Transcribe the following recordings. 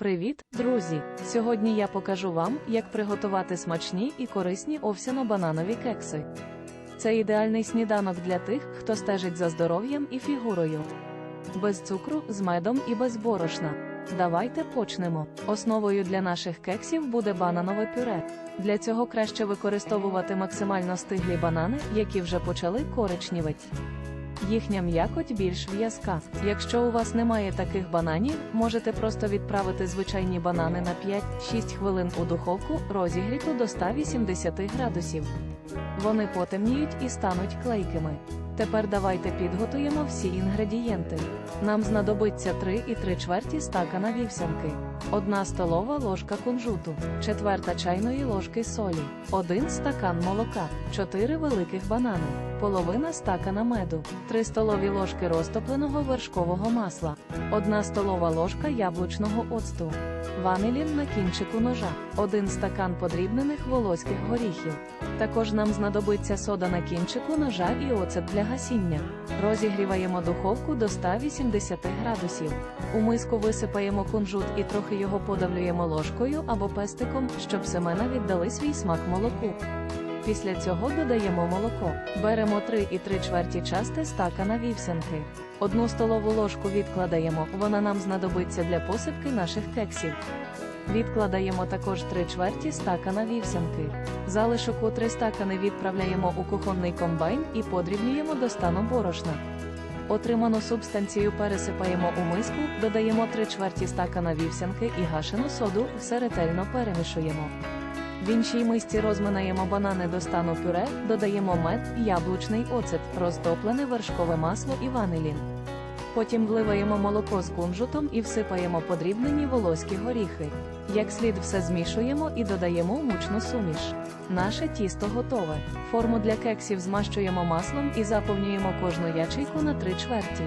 Привіт, друзі! Сьогодні я покажу вам, як приготувати смачні і корисні овсяно-бананові кекси. Це ідеальний сніданок для тих, хто стежить за здоров'ям і фігурою. Без цукру, з медом і без борошна. Давайте почнемо. Основою для наших кексів буде бананове пюре. Для цього краще використовувати максимально стиглі банани, які вже почали коричнівить. Їхня м'якоть більш в'язка. Якщо у вас немає таких бананів, можете просто відправити звичайні банани на 5-6 хвилин у духовку, розігріту до 180 градусів. Вони потемніють і стануть клейкими. Тепер давайте підготуємо всі інгредієнти. Нам знадобиться 3 і 3 чверті стакана вівсянки, 1 столова ложка кунжуту, четверта чайної ложки солі, 1 стакан молока, 4 великих банани, половина стакана меду, 3 столові ложки розтопленого вершкового масла, 1 столова ложка яблучного оцту, ванилін на кінчику ножа, 1 стакан подрібнених волоських горіхів. Також нам знадобиться сода на кінчику ножа і оцет для гасіння. Розігріваємо духовку до 180 градусів. У миску висипаємо кунжут і трохи його подавлюємо ложкою або пестиком, щоб семена віддали свій смак молоку. Після цього додаємо молоко. Беремо 3 і 3 чверті части стакана вівсянки. Одну столову ложку відкладаємо, вона нам знадобиться для посипки наших кексів. Відкладаємо також 3 чверті стакана вівсянки. Залишок у 3 стакани відправляємо у кухонний комбайн і подрібнюємо до стану борошна. Отриману субстанцію пересипаємо у миску, додаємо 3 чверті стакана вівсянки і гашену соду, все ретельно перемішуємо. В іншій мисці розминаємо банани до стану пюре, додаємо мед, яблучний оцет, розтоплене вершкове масло і ванилін. Потім вливаємо молоко з кунжутом і всипаємо подрібнені волоські горіхи. Як слід все змішуємо і додаємо мучну суміш. Наше тісто готове. Форму для кексів змащуємо маслом і заповнюємо кожну ячейку на три чверті.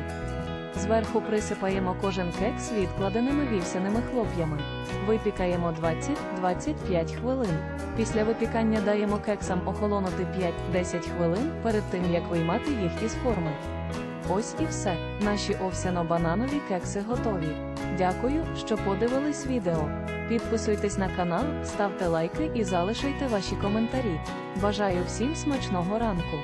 Зверху присипаємо кожен кекс відкладеними вівсяними хлоп'ями. Випікаємо 20-25 хвилин. Після випікання даємо кексам охолонути 5-10 хвилин перед тим як виймати їх із форми. Ось і все. Наші овсяно-бананові кекси готові. Дякую, що подивились відео. Підписуйтесь на канал, ставте лайки і залишайте ваші коментарі. Бажаю всім смачного ранку!